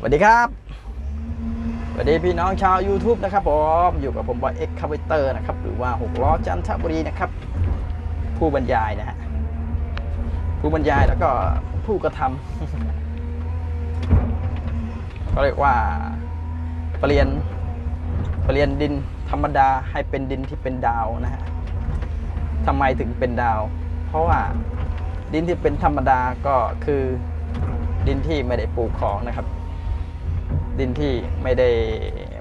สวัสดีครับสวัสดีพี่น้องชาว YouTube นะครับผมอยู่กับผมบอยเอ็กคาเวเตอร์นะครับหรือว่าหกล้อจันทบุรีนะครับ ผู้บรรยายนะฮะผู้บรรยายแล้วก็ผู้กระทำก็เรียกว่าเปลี่ยนเปลี่ยนดินธรรมดาให้เป็นดินที่เป็นดาวนะฮะทำไมถึงเป็นดาว เพราะว่าดินที่เป็นธรรมดาก็คือดินที่ไม่ได้ปลูกของนะครับ ดินที่ไม่ได้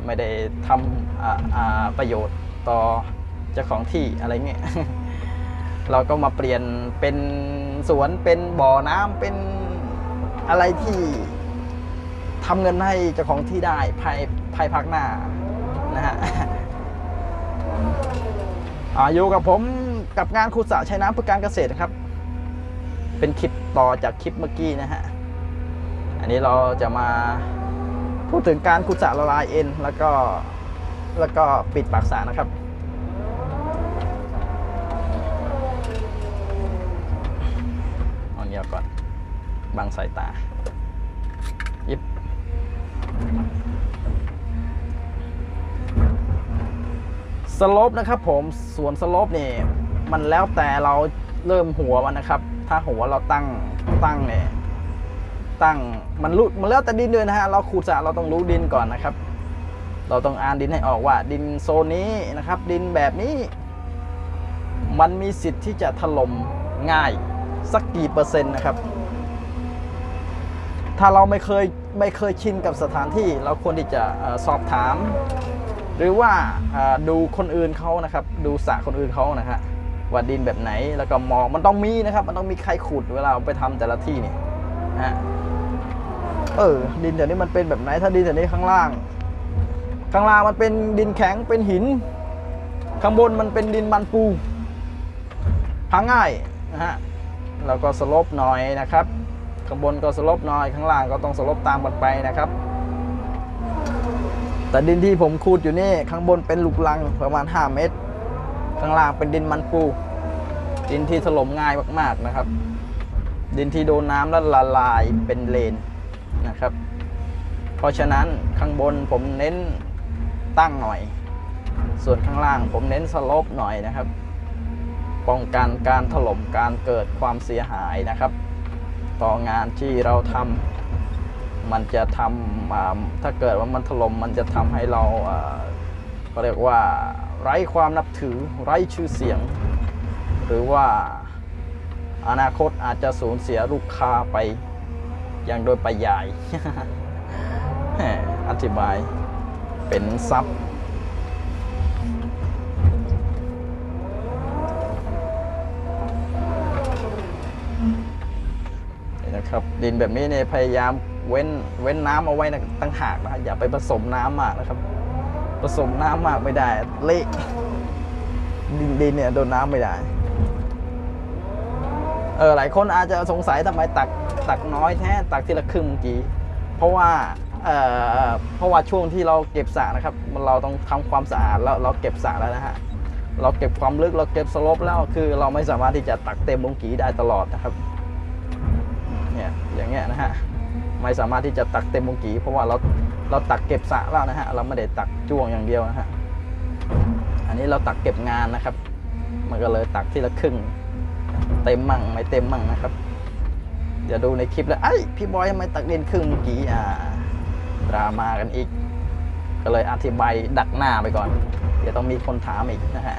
ไม่ได้ทำประโยชน์ต่อเจ้าของที่อะไรเงี้ยเราก็มาเปลี่ยนเป็นสวนเป็นบ่อน้ำเป็นอะไรที่ทำเงินให้เจ้าของที่ได้ภายภายภาคหน้านะฮะอายู่กับผมกับงานขุสะใช้น้ำเพื่อการเกษตรนะครับ เป็นคลิปต่อจากคลิปเมื่อกี้นะฮะ อันนี้เราจะมา พูดถึงการขุดสระละลายเอ็นแล้วก็แล้วก็ปิดปากสระนะครับ เอาเงียบก่อน บังสายตา ยิบสโลปนะครับผม ส่วนสโลปนี่มันแล้วแต่เราเริ่มหัวมันนะครับ ถ้าหัวเราตั้งตั้งเนี่ย ตั้งมันรู้มันแล้วแต่ดินด้วยนะฮะเราขูดสระเราต้องรู้ดินก่อนนะครับ เราต้องอ่านดินให้ออกว่า ดินโซนนี้นะครับ ดินแบบนี้ มันมีสิทธิ์ที่จะถล่มง่ายสักกี่เปอร์เซ็นต์นะครับ ถ้าเราไม่เคยไม่เคยชินกับสถานที่ เราควรที่จะสอบถาม หรือว่าดูคนอื่นเขานะครับ ดูสระคนอื่นเขานะฮะว่าดินแบบไหนแล้วก็มองมันต้องมีนะครับ มันต้องมีใครขุดเวลาเอาไปทำแต่ละที่นี่นะฮะ เออ ดินเดี๋ยวนี้มันเป็นแบบไหน ถ้าดินเดี๋ยวนี้ข้างล่าง ข้างล่างมันเป็นดินแข็งเป็นหิน ข้างบนมันเป็นดินมันปูพังง่ายนะฮะแล้วก็สลบหน่อยนะครับ ข้างบนก็สลบหน่อย ข้างล่างก็ต้องสลบตามกันไปนะครับ แต่ดินที่ผมคูดอยู่นี่ ข้างบนเป็นลูกลังประมาณ 5 เมตร ข้างล่างเป็นดินมันปู ดินที่ถล่มง่ายมากๆนะครับ ดินที่โดนน้ำแล้วละลายเป็นเลน นะครับ เพราะฉะนั้นข้างบนผมเน้นตั้งหน่อย ส่วนข้างล่างผมเน้นสลปหน่อยนะครับ ป้องกันการถล่มการเกิดความเสียหายนะครับ ต่องานที่เราทำมันจะทำถ้าเกิดว่ามันถล่มมันจะทำให้เราอ่าเรียกว่าไร้ความนับถือไร้ชื่อเสียง หรือว่าอนาคตอาจจะสูญเสียลูกค้าไป อย่างโดยปยาย อธิบายเป็นซับนี่นะครับ ดินแบบนี้เนี่ยพยายามเว้นเว้นน้ำเอาไว้นะตั้งหากนะอย่าไปผสมน้ำมากนะครับผสมน้ำมากไม่ได้เละดินดินเนี่ยโดนน้ำไม่ได้ เออหลายคนอาจจะสงสัยทำไมตักตักน้อยแท้ตักทีละครึ่งเมื่อกี้ เพราะว่าเอ่อเพราะว่าช่วงที่เราเก็บสระนะครับมันเราต้องทำความสะอาดแล้วเราเก็บสระแล้วนะฮะเราเก็บความลึกเราเก็บสลปแล้วคือเราไม่สามารถที่จะตักเต็มบงกีได้ตลอดนะครับเนี่ยอย่างเงี้ยนะฮะไม่สามารถที่จะตักเต็มบงกีเพราะว่าเราเราตักเก็บสระแล้วนะฮะเราไม่ได้ตักจ้วงอย่างเดียวนะฮะอันนี้เราตักเก็บงานนะครับ มันก็เลยตักทีละครึ่ง เต็มมั่งไม่เต็มมั่งนะครับ เดี๋ยวดูในคลิปแล้วไอ้พี่บอยทำไมตักเด่นครึ่งเมื่อกี้อ่าดราม่ากันอีก ก็เลยอธิบายดักหน้าไปก่อน เดี๋ยวต้องมีคนถามอีกนะฮะ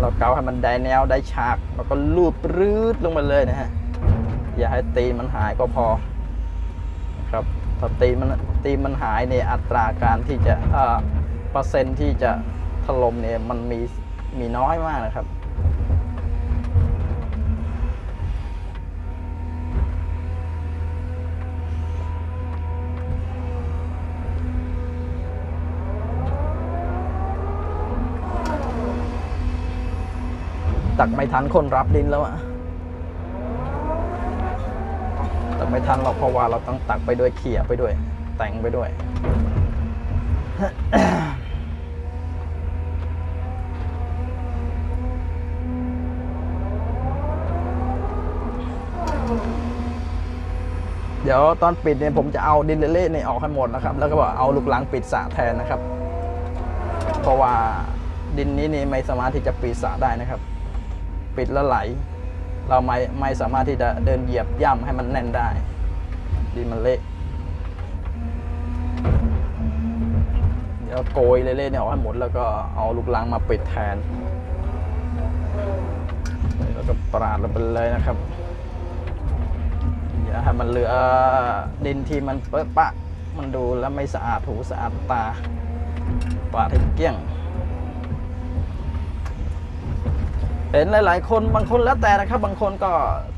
เราเกาให้มันได้แนวได้ฉากแล้วก็ลูบรืดลงมาเลยนะฮะ อย่าให้ตีมันหายก็พอครับถ้าตีมันตีมันหายเนี่ยอัตราการที่จะเอ่อเปอร์เซ็นต์ที่จะ ถล่มเนี่ยมันมีมีน้อยมากนะครับ ตักไม่ทันคนรับดินแล้วอะตักไม่ทันหรอกเพราะว่าเราต้องตักไปด้วยเขี่ยไปด้วย แต่งไปด้วย เดี๋ยวตอนปิดเนี่ยผมจะเอาดินเละๆเนี่ยออกให้หมดนะครับ แล้วก็เอาลูกหลังปิดสระแทนนะครับ เพราะว่าดินนี้นี่ไม่สามารถที่จะปิดสระได้นะครับ ปิดแล้วไหล เราไม่ไม่สามารถที่จะเดินเหยียบย่ำให้มันแน่นได้ ดินมันเละเดี๋ยวโกยเละๆเนี่ยออกให้หมดแล้วก็เอาลูกลังมาปิดแทนแล้วก็ปราดลงไปเลยนะครับ อย่าให้มันเหลือดินที่มันเปอะปะ มันดูแล้วไม่สะอาดหูสะอาดตาปาดให้เกลี้ยงเห็นหลาย ๆ คนบางคนแล้วแต่นะครับ บางคนก็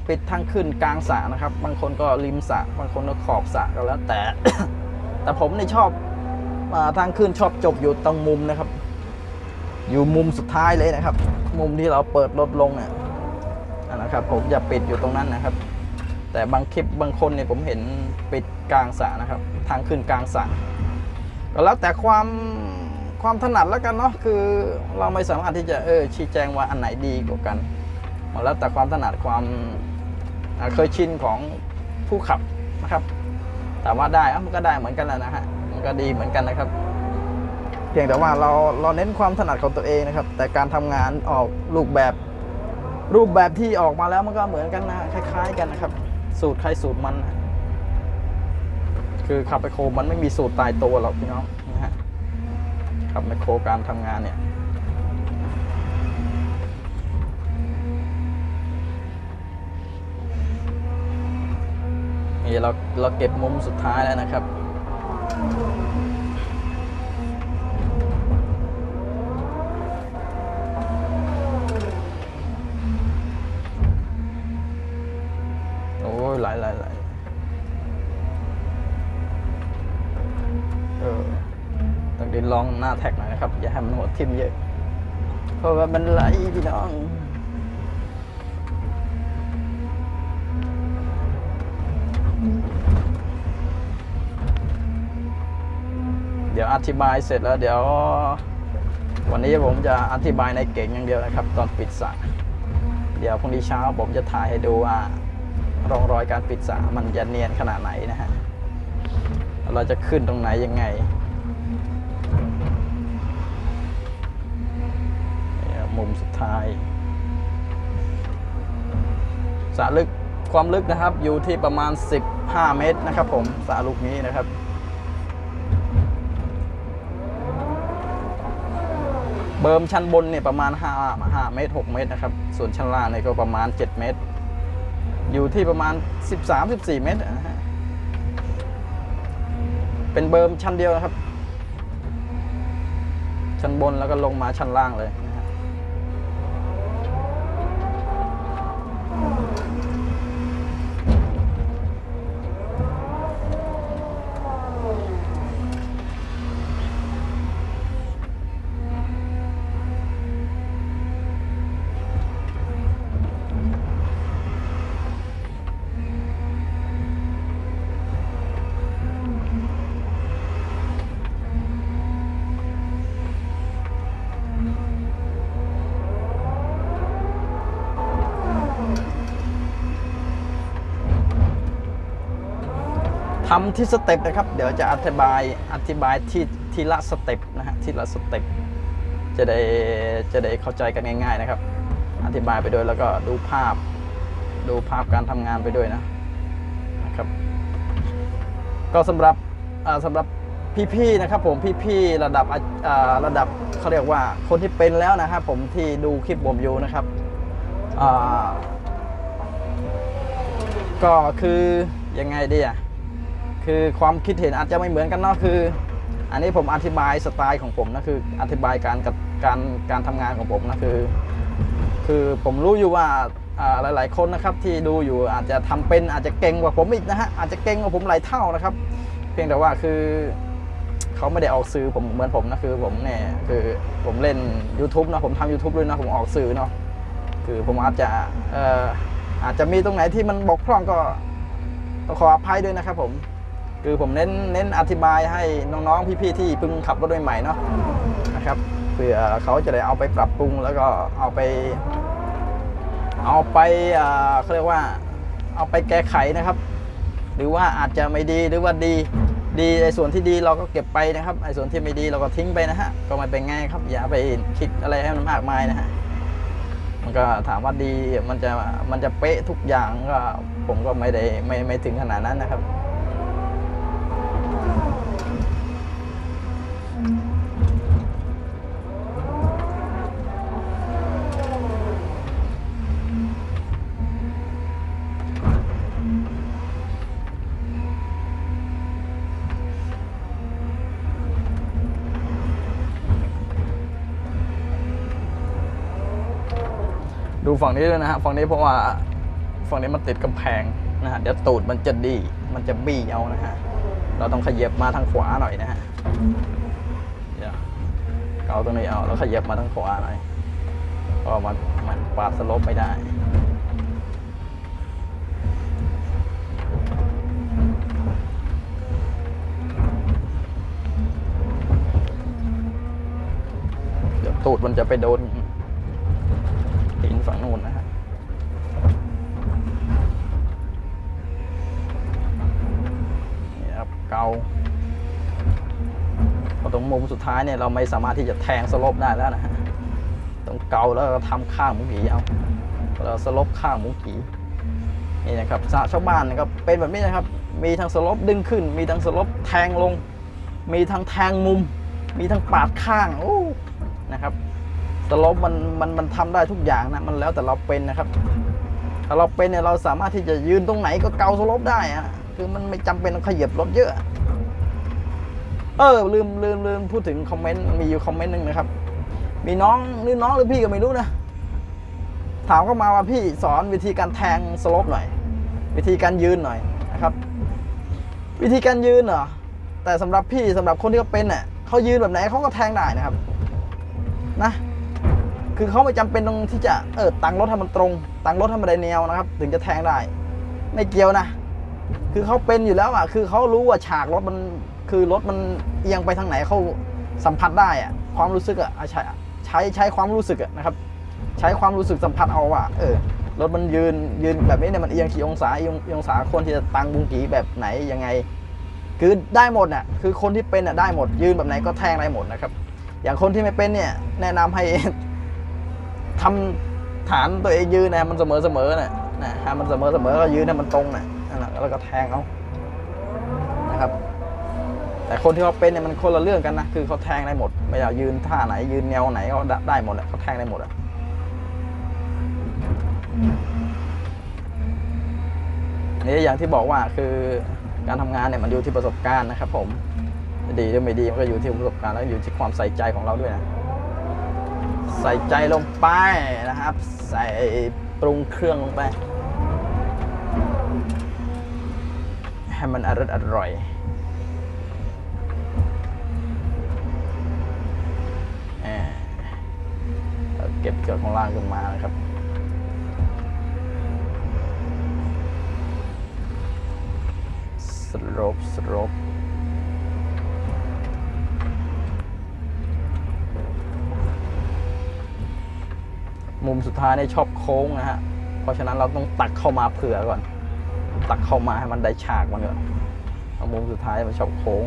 ปิดทางขึ้นกลางสระนะครับ บางคนก็ริมสระบางคนก็ขอบสระก็แล้วแต่ แต่ผมนี่ชอบทางขึ้นชอบจบอยู่ตรงมุมนะครับ อยู่มุมสุดท้ายเลยนะครับ มุมที่เราเปิดรถลงเนี่ยนะครับ ผมจะปิดอยู่ตรงนั้นนะครับ แต่บางคลิปบางคนเนี่ยผมเห็นปิดกลางสระนะครับ ทางขึ้นกลางสระก็แล้วแต่ความความถนัดแล้วกันเนาะคือเราไม่สามารถที่จะเออชี้แจงว่าอันไหนดีกว่ากันมันแล้วแต่ความถนัดความเคยชินของผู้ขับนะครับถามว่าได้อะมันก็ได้เหมือนกันแหละนะฮะมันก็ดีเหมือนกันนะครับ เพียงแต่ว่าเราเราเน้นความถนัดของตัวเองนะครับ แต่การทำงานออกรูปแบบรูปแบบที่ออกมาแล้วมันก็เหมือนกันนะคล้าย ๆ กันนะครับ สูตรใครสูตรมันนะคือขับไปโครมันไม่มีสูตรตายตัวหรอกพี่น้องนะฮะขับไมโครการทำงานเนี่ยนี่เราเราเก็บมุมสุดท้ายแล้วนะครับ ลองหน้าแท็กหน่อยนะครับ อย่าให้มันหัวทิ่มเยอะ เพราะว่ามันไหลพี่น้องเดี๋ยวอธิบายเสร็จแล้วเดี๋ยว วันนี้ผมจะอธิบายในเก่งอย่างเดียวนะครับ ตอนปิดสระเดี๋ยวพรุ่งนี้เช้าผมจะถ่ายให้ดูว่าร่องรอยการปิดสระมันจะเนียนขนาดไหนนะฮะเราจะขึ้นตรงไหนยังไง มุมสุดท้ายสระลึกความลึกนะครับอยู่ที่ประมาณ 15 เมตรนะครับ ผมสระลูกนี้นะครับ เบิร์มชั้นบนเนี่ยประมาณ 5 5 เมตร 6 เมตรนะครับ ส่วนชั้นล่างเนี่ยก็ประมาณ 7 เมตร อยู่ที่ประมาณ 13-14 เมตรนะฮะเป็นเบิร์มชั้นเดียวนะครับ ชั้นบนแล้วก็ลงมาชั้นล่างเลย ทำที่สเต็ปนะครับ เดี๋ยวจะอธิบายอธิบายที่ทีละสเต็ปนะฮะทีละสเต็ปจะได้จะได้เข้าใจกันง่ายๆนะครับ อธิบายไปด้วยแล้วก็ดูภาพ ดูภาพการทำงานไปด้วยนะนะครับ ก็สำหรับอ่าสำหรับพี่ๆนะครับผมพี่ๆระดับระดับเขาเรียกว่าคนที่เป็นแล้วนะครับผมที่ดูคลิปผมอยู่นะครับก็คือยังไงดีอะ คือความคิดเห็นอาจจะไม่เหมือนกันเนาะคือ อันนี้ผมอธิบายสไตล์ของผมนะคืออธิบายการกับการการทำงานของผมนะคือ คือผมรู้อยู่ว่าอ่าหลาย ๆ คนนะครับที่ดูอยู่อาจจะทำเป็นอาจจะเก่งกว่าผมอีกนะฮะอาจจะเก่งกว่าผมหลายเท่านะครับ เพียงแต่ว่าคือเขาไม่ได้ออกสื่อผมเหมือนผมนะคือผมเนี่ยคือผมเล่น YouTube นะผมทำ YouTube ด้วยนะผมออกสื่อเนาะคือผมอาจจะเอ่ออาจจะมีตรงไหนที่มันบกพร่องก็ต้องขออภัยด้วยนะครับผม คือผมเน้นเน้นอธิบายให้น้องๆพี่ๆที่เพิ่งขับรถใหม่ๆเนาะนะครับเพื่อเขาจะได้เอาไปปรับปรุงแล้วก็เอาไป เอาไปอ่าเขาเรียกว่า เอาไปแก้ไขนะครับ หรือว่าอาจจะไม่ดีหรือว่าดีดีในส่วนที่ดีเราก็เก็บไปนะครับไอ้ส่วนที่ไม่ดีเราก็ทิ้งไปนะฮะก็ไม่เป็นไงครับ อย่าไปคิดอะไรให้มันมากมายนะฮะมันก็ถามว่าดีมันจะมันจะเป๊ะทุกอย่างก็ผมก็ไม่ได้ไม่ไม่ถึงขนาดนั้นนะครับ ฝั่งนี้ด้วยนะฮะฝั่งนี้เพราะว่าฝั่งนี้มันติดกำแพงนะฮะเดี๋ยวตูดมันจะดีมันจะบี้เอานะฮะเราต้องขยับมาทางขวาหน่อยนะฮะเดี๋ยวเกาตรงนี้เอาแล้วขยับมาทางขวาหน่อยเพราะมันมันปาดสลบไม่ได้เดี๋ยวตูดมันจะไปโดน ท้ายเนี่ยเราไม่สามารถที่จะแทงสลบได้แล้วนะฮะต้องเกาแล้วก็ทำข้างหมูผีเอาเราสลบข้างหมูผีนี่นะครับสระชาวบ้านนะครับเป็นแบบนี้นะครับ มีทั้งสลบดึงขึ้น มีทั้งสลบแทงลง มีทั้งแทงมุม มีทั้งปาดข้างโอ้นะครับสลบมันมันมันทำได้ทุกอย่างนะมันแล้วแต่เราเป็นนะครับ ถ้าเราเป็นเนี่ยเราสามารถที่จะยืนตรงไหนก็เกาสลบได้อะคือมันไม่จำเป็นต้องขยับรถเยอะ เออลืมลืมลืมพูดถึงคอมเมนต์มีอยู่คอมเมนต์หนึ่งนะครับ มีน้องหรือน้องหรือพี่ก็ไม่รู้นะ ถามเข้ามาว่าพี่สอนวิธีการแทงสลบหน่อย วิธีการยืนหน่อยนะครับ วิธีการยืนเหรอแต่สำหรับพี่สำหรับคนที่เขาเป็นเน่ะเขายืนแบบไหนเขาก็แทงได้นะครับนะคือเขาไม่จำเป็นตรงที่จะเออตังรถให้มันตรง ตังรถให้มันได้แนวนะครับ ถึงจะแทงได้ ไม่เกี่ยวนะ คือเขาเป็นอยู่แล้วอะคือเขารู้ว่าฉากรถมัน คือรถมันเอียงไปทางไหนเขาสัมผัสได้อะความรู้สึกอะใช้ใช้ใช้ความรู้สึกอะนะครับ ใช้ความรู้สึกสัมผัสเอาว่าเออรถมันยืนยืนแบบนี้เนี่ยมันเอียงกี่องศาเอียงองศาคนที่จะตังบุงกีแบบไหนยังไง คือได้หมดน่ะคือคนที่เป็นน่ะได้หมด ยืนแบบไหนก็แทงได้หมดนะครับ อย่างคนที่ไม่เป็นเนี่ยแนะนำให้ทำฐานตัวเองยืนนะมันเสมอเสมอน่ะนะฮะมันเสมอเสมอก็ยืนให้มันตรงน่ะและแล้วก็แทงเอานะครับ แต่คนที่เขาเป็นเนี่ยมันคนละเรื่องกันนะคือเขาแทงได้หมด ไม่ว่ายืนท่าไหน ยืนแนวไหนเขาได้หมดแหละเขาแทงได้หมดอะนี่อย่างที่บอกว่าคือการทำงานเนี่ยมันอยู่ที่ประสบการณ์นะครับ ผมดีหรือไม่ดีมันก็อยู่ที่ประสบการณ์แล้วอยู่ที่ความใส่ใจของเราด้วยนะใส่ใจลงไปนะครับ ใส่ปรุงเครื่องลงไปให้มันอร่อยอร่อย เก็บเกลือของล่างขึ้นมานะครับสโลปสโลปมุมสุดท้ายในยชอบโค้งนะฮะ เพราะฉะนั้นเราต้องตักเข้ามาเผื่อก่อน ตักเข้ามาให้มันได้ฉากมันก่อนเอามุมสุดท้ายมันชอบโค้ง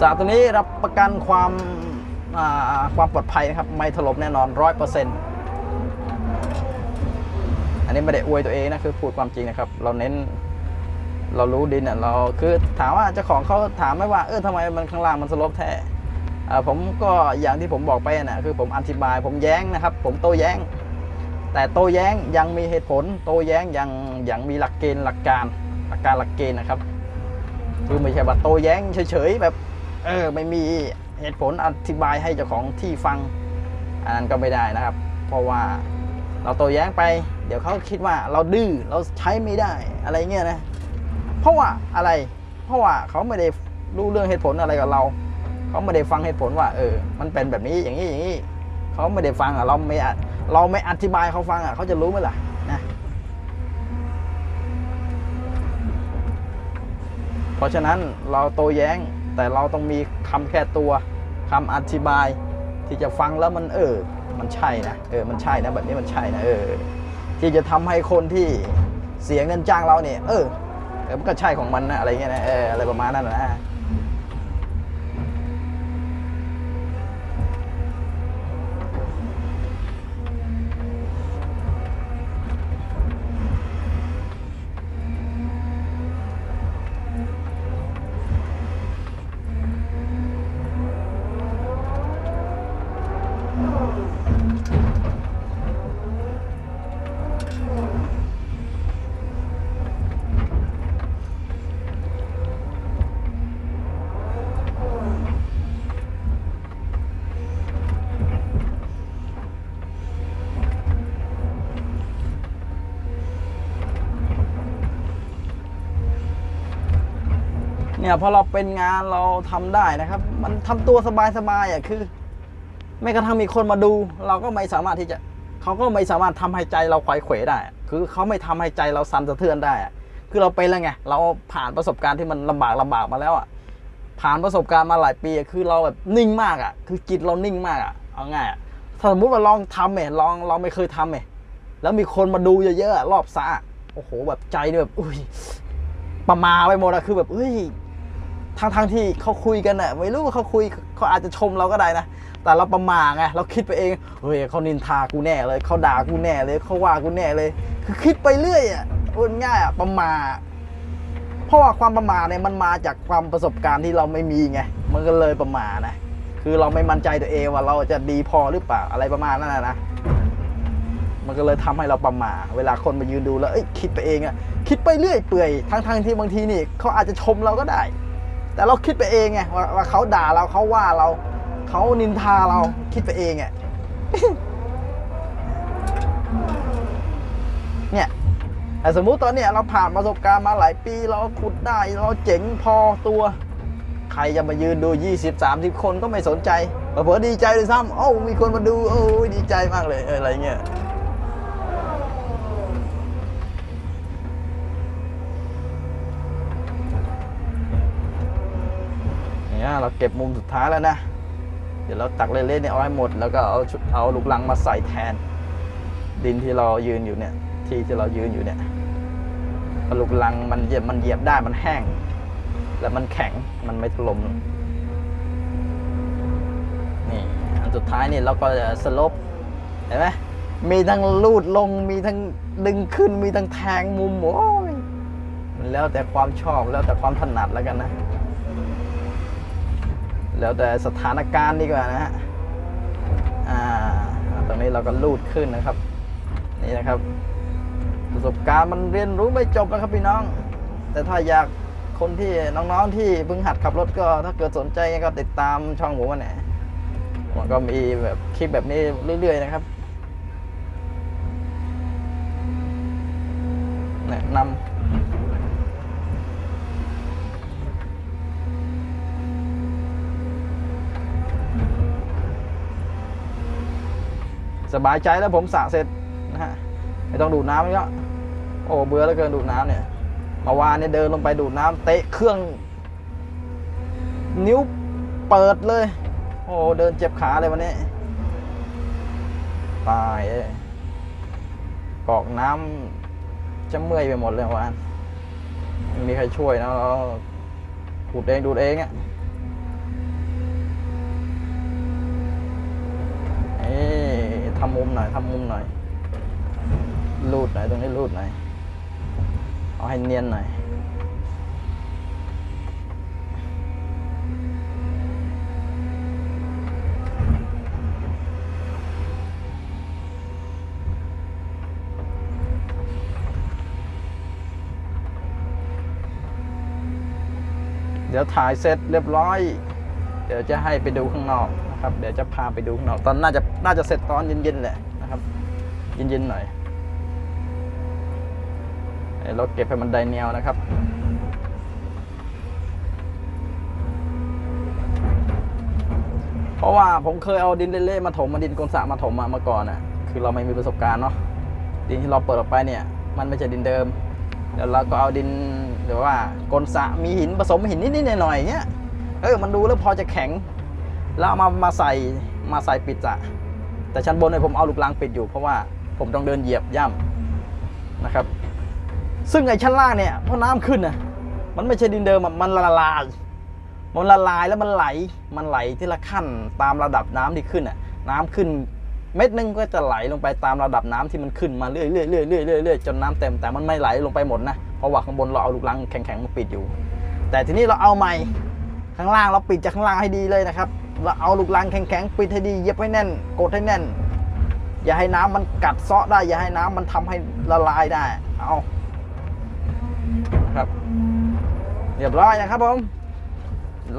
สระตัวนี้รับประกันความความปลอดภัยนะครับ ไม่ถลบแน่นอนร้อยเปอร์เซ็นต์อันนี้ไม่ได้อวยตัวเองนะคือพูดความจริงนะครับ เราเน้นเรารู้ดินอะเราคือถามว่าเจ้าของเขาถามไหมว่าเออทำไมมันข้างล่างมันสลบแท้ผมก็อย่างที่ผมบอกไปนะคือผมอธิบาย ผมแย้งนะครับ ผมโต้แย้ง แต่โต้แย้งยังมีเหตุผล โต้แย้งยังยังมีหลักเกณฑ์หลักการหลักการหลักเกณฑ์นะครับ คือไม่ใช่ว่าโต้แย้งเฉยๆแบบ เออไม่มีเหตุผลอธิบายให้เจ้าของที่ฟัง อันนั้นก็ไม่ได้นะครับ เพราะว่าเราโต้แย้งไป เดี๋ยวเขาคิดว่าเราดื้อเราใช้ไม่ได้อะไรเงี้ยนะ เพราะว่าอะไร เพราะว่าเขาไม่ได้รู้เรื่องเหตุผลอะไรกับเรา เขาไม่ได้ฟังเหตุผลว่า เออ มันเป็นแบบนี้อย่างนี้อย่างนี้เขาไม่ได้ฟังอะเราไม่เราไม่อธิบายเขาฟังอะเขาจะรู้ไหมล่ะนะเพราะฉะนั้นเราโตแย้ง แต่เราต้องมีคำแค่ตัวคำอธิบายที่จะฟังแล้วมันเออ มันใช่นะเออมันใช่นะแบบนี้มันใช่นะเออที่จะทำให้คนที่เสียเงินจ้างเราเนี่ยเออเออมันก็ใช่ของมันนะอะไรเงี้ยนะเอออะไรประมาณนั้นนะ เนี่ยพอเราเป็นงานเราทำได้นะครับ มันทำตัวสบายๆอะคือไม่กระทั่งมีคนมาดู เราก็ไม่สามารถที่จะเขาก็ไม่สามารถทำให้ใจเราไขว่เขวได้ คือเขาไม่ทำให้ใจเราสั่นสะเทือนได้ คือเราเป็นแล้วไงเราผ่านประสบการณ์ที่มันลำบากลำบากมาแล้วอะผ่านประสบการณ์มาหลายปีคือเราแบบนิ่งมากอะ คือจิตเรานิ่งมากอะเอาง่ายอะถ้าสมมติว่าลองทำเนี่ยลองเราไม่เคยทำเนี่ยแล้วมีคนมาดูเยอะๆรอบสะโอ้โหแบบใจเนี่ยแบบอุ้ยประมาไปหมดอะคือแบบเฮ้ย ทางทางที่เขาคุยกันน่ะไม่รู้ว่าเขาคุยเขาอาจจะชมเราก็ได้นะ แต่เราประมาทไงเราคิดไปเองเฮ้ยเขานินทากูแน่เลยเขาด่ากูแน่เลยเขาว่ากูแน่เลย คือคิดไปเรื่อยอะพูดง่ายอะประมาทเพราะว่าความประมาทเนี่ยมันมาจากความประสบการณ์ที่เราไม่มีไงมันก็เลยประมาทนะคือเราไม่มั่นใจตัวเองว่าเราจะดีพอหรือเปล่าอะไรประมาณนั้นนะนะมันก็เลยทำให้เราประมาทเวลาคนมายืนดูแล้วคิดไปเองอะคิดไปเรื่อยเปื่อยทั้งทางๆที่บางทีนี่เขาอาจจะชมเราก็ได้ แต่เราคิดไปเองไงว่าเขาด่าเราเขาว่าเราเขานินทาเราคิดไปเองไงเนี่ยแต่สมมุติตอนเนี้ยเราผ่านประสบการณ์มาหลายปี เราขุดได้เราเจ๋งพอตัว ใครจะมายืนดู 20 30 คนก็ไม่สนใจเผื่อดีใจเลยซ้ำโอ้ามีคนมาดูโอ้ดีใจมากเลยอะไรเงี้ย เราเก็บมุมสุดท้ายแล้วนะ เดี๋ยวเราตักเล่นๆเนี่ยเอาให้หมด แล้วก็เอาชุดเอาลูกลังมาใส่แทน ดินที่เรายืนอยู่เนี่ย ที่ที่เรายืนอยู่เนี่ยลูกลังมันเหยียบมันเหยียบได้มันแห้ง แล้วมันแข็งมันไม่ถล่มนี่อันสุดท้ายนี่เราก็จะสลบเห็นไหมมีทั้งลูดลงมีทั้งดึงขึ้นมีทั้งแทงมุมโอ้ยแล้วแต่ความชอบแล้วแต่ความถนัดแล้วกันนะ แล้วแต่สถานการณ์ดีกว่านะฮะอ่าตรงนี้เราก็ลูดขึ้นนะครับ นี่นะครับ ประสบการณ์มันเรียนรู้ไม่จบนะครับพี่น้อง แต่ถ้าอยากคนที่น้องๆที่เพิ่งหัดขับรถก็ถ้าเกิดสนใจก็ติดตามช่องผมมาเนี่ยมันก็มีแบบคลิปแบบนี้เรื่อย ๆ นะครับแนะนำ สบายใจแล้วผมสระเสร็จนะฮะไม่ต้องดูดน้ำแล้วโอ้เบื่อแล้วเกินดูดน้ำเนี่ยเมื่อวานเนี่ยเดินลงไปดูดน้ำเตะเครื่อง นิ้วเปิดเลย โอ้เดินเจ็บขาเลยวันนี้ตายเอ้ยกอกน้ำจะเมื่อยไปหมดเลยเมื่อวานไม่มีใครช่วยนะเราขูดเองดูดเองอะเอำมุมหน่อยทำมุมหน่อยรูดหน่อยตรงนี้รูดหน่อย เอาให้เนียนหน่อย เดี๋ยวถ่ายเสร็จเรียบร้อย เดี๋ยวจะให้ไปดูข้างนอก นะครับเดี๋ยวจะพาไปดูข้างนอกตอนน่าจะน่าจะเสร็จตอนเย็นๆแหละนะครับเย็นๆหน่อยเราเก็บให้มันไดแนวนะครับเพราะว่าผมเคยเอาดินเละๆมาถมมาดินกลสะมาถมมาเมื่อก่อนอะคือเราไม่มีประสบการณ์เนาะดินที่เราเปิดออกไปเนี่ย มันไม่ใช่ดินเดิมเดี๋ยวเราก็เอาดินหรือว่ากลสะมีหินผสมหินนิดๆหน่อยๆเงี้ยเออมันดูแล้วพอจะแข็ง แล้วเอามามาใส่มาใส่ปิดสระแต่ชั้นบนเนี่ยผมเอาลูกลังปิดอยู่เพราะว่าผมต้องเดินเหยียบย่ำนะครับ ซึ่งไอ้ชั้นล่างเนี่ยพอน้ำขึ้นนะมันไม่ใช่ดินเดิมอะมันละลายมันละลายแล้วมันไหลมันไหลที่ละขั้นตามระดับน้ำที่ขึ้นอะน้ำขึ้น เม็ดนึงก็จะไหลลงไปตามระดับน้ำที่มันขึ้นมาเรื่อยๆเรื่อยๆเรื่อยๆจนน้ำเต็มแต่มันไม่ไหลลงไปหมดนะเพราะว่าข้างบนเราเอาลูกลังแข็งๆมาปิดอยู่ แต่ทีนี้เราเอาใหม่ข้างล่างเราปิดจากข้างล่างให้ดีเลยนะครับ เราเอาลูกลังแข็งๆปิดให้ดีเย็บให้แน่น กดให้แน่น อย่าให้น้ำมันกัดเซาะได้ อย่าให้น้ำมันทำให้ละลายได้ เอานะครับ เรียบร้อยนะครับผม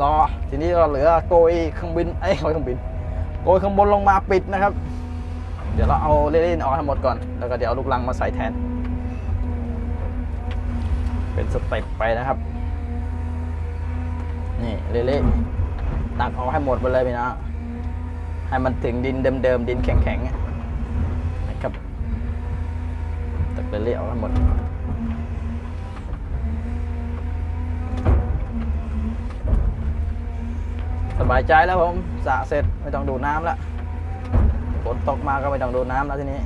รอทีนี้เราเหลือโกยเครื่องบินไอ้ยโกยเครื่องบินโกยข้างบนลงมาปิดนะครับ เดี๋ยวเราเอาเล่นๆออกให้หมดก่อน แล้วก็เดี๋ยวเอาลูกลังมาใส่แทน เป็นสเต็ปไปนะครับ นี่เละๆ ตักออกให้หมดไปเลยพี่นะให้มันถึงดินเดิมๆดินแข็งๆนะครับตักเละๆออกให้หมดสบายใจแล้วผมสระเสร็จไม่ต้องดูน้ำแล้วฝนตกมาก็ไม่ต้องดูดน้ำแล้วทีนี้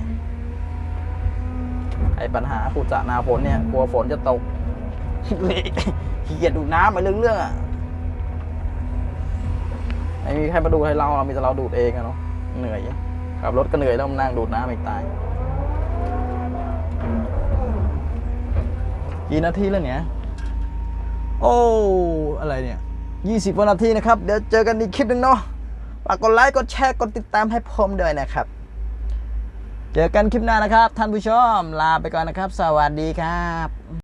ไอ้ปัญหาขุดสระนาฝนเนี่ยกลัวฝนจะตกเละขี้เกียจดูน้ำไปเรื่องๆอะ ไม่มีใครมาดูให้เราเรามีแต่เราดูดเองอะเนาะเหนื่อยขับรถก็เหนื่อยแล้วมานั่งดูดน้ำอีกตายกี่นาทีแล้วเนี่ย โอ้ อะไรเนี่ย20วันนาทีนะครับ เดี๋ยวเจอกันอีกคลิปหนึ่งเนาะฝากกดไลค์ กดแชร์ กดติดตามให้ผมด้วยนะครับ เจอกันคลิปหน้านะครับ ท่านผู้ชม ลาไปก่อนนะครับ สวัสดีครับ